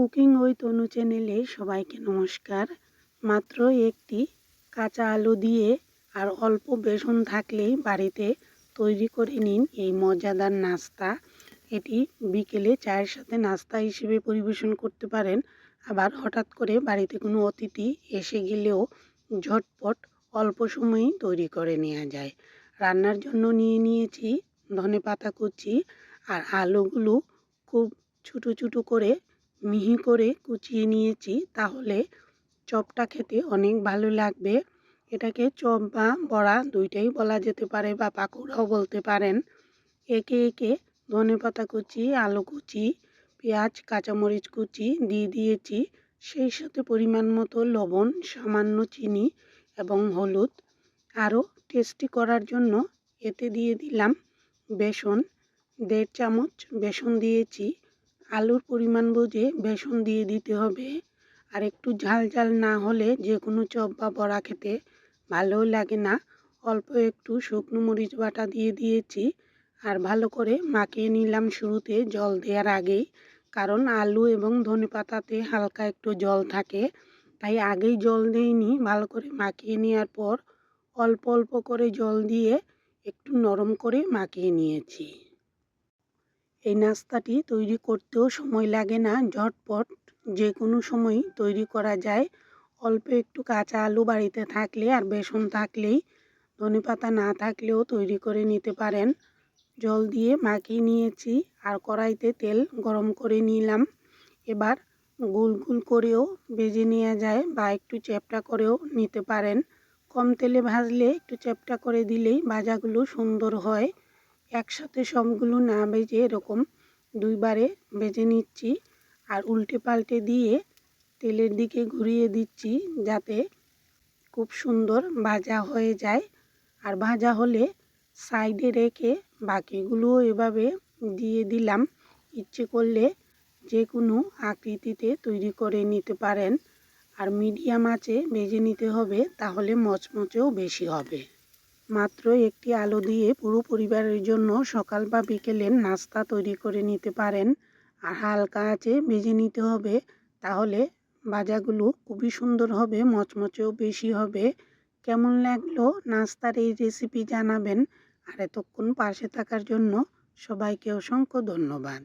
Cooking ওই তনু চ্যানেলে সবাইকে নমস্কার। মাত্র একটি কাঁচা আলু দিয়ে আর অল্প বেসন থাকলেই বাড়িতে তৈরি করে নিন এই মজাদার নাস্তা। এটি বিকেলে চায়ের সাথে নাস্তা হিসেবে পরিবেশন করতে পারেন। আবার হঠাৎ করে বাড়িতে কোনো অতিথি এসে গেলেও ঝটপট অল্প সময়েই তৈরি করে নেওয়া যায়। রান্নার জন্য নিয়ে নিয়েছি ধনে পাতা কুচি আর আলুগুলো খুব ছোটো ছোটো করে মিহি করে কুচিয়ে নিয়েছি, তাহলে চপটা খেতে অনেক ভালো লাগবে। এটাকে চপ বা বড়া দুইটাই বলা যেতে পারে বা পাকোড়াও বলতে পারেন। একে একে ধনে পাতা কুচি, আলু কুচি, পেঁয়াজ, কাঁচামরিচ কুচি দিয়ে দিয়েছি। সেই সাথে পরিমাণ মতো লবণ, সামান্য চিনি এবং হলুদ। আরও টেস্টি করার জন্য এতে দিয়ে দিলাম বেসন, দেড় চামচ বেসন দিয়েছি। আলুর পরিমাণ বুঝে বেসন দিয়ে দিতে হবে। আর একটু ঝাল ঝাল না হলে যে কোনো চপ বা বড়া খেতে ভালোও লাগে না। অল্প একটু শুকনো মরিচ বাটা দিয়ে দিয়েছি। আর ভালো করে মাখিয়ে নিলাম শুরুতে জল দেওয়ার আগেই। কারণ আলু এবং ধনে পাতাতে হালকা একটু জল থাকে। তাই আগেই জল দিইনি, ভালো করে মাখিয়ে নেওয়ার পর অল্প অল্প করে জল দিয়ে একটু নরম করে মাখিয়ে নিয়েছি। এই নাস্তাটি তৈরি করতেও সময় লাগে না, ঝটপট। যে কোনো সময়ই তৈরি করা যায়। অল্প একটু কাঁচা আলু বাড়িতে থাকলে আর বেসন থাকলেই, ধনে পাতা না থাকলেও তৈরি করে নিতে পারেন। জল দিয়ে মাখিয়ে নিয়েছি আর কড়াইতে তেল গরম করে নিলাম। এবার গোল গোল করেও ভেজে নেওয়া যায় বা একটু চ্যাপটা করেও নিতে পারেন। কম তেলে ভাজলে একটু চ্যাপটা করে দিলেই ভাজাগুলো সুন্দর হয়। একসাথে সবগুলো না ভেজে এরকম দুইবারে ভেজে নিচ্ছি আর উল্টে পাল্টে দিয়ে তেলের দিকে ঘুরিয়ে দিচ্ছি যাতে খুব সুন্দর ভাজা হয়ে যায়। আর ভাজা হলে সাইডে রেখে বাকিগুলোও এভাবে দিয়ে দিলাম। ইচ্ছে করলে যে কোনো আকৃতিতে তৈরি করে নিতে পারেন। আর মিডিয়াম আঁচে ভেজে নিতে হবে, তাহলে মচমচেও বেশি হবে। মাত্র একটি আলু দিয়ে পুরো পরিবারের জন্য সকাল বা বিকেলের নাস্তা তৈরি করে নিতে পারেন। আর হালকা আঁচে ভেজে নিতে হবে, তাহলে ভাজাগুলো খুবই সুন্দর হবে, মচমচেও বেশি হবে। কেমন লাগল নাস্তার এই রেসিপি জানাবেন। আর এতক্ষণ পাশে থাকার জন্য সবাইকে অসংখ্য ধন্যবাদ।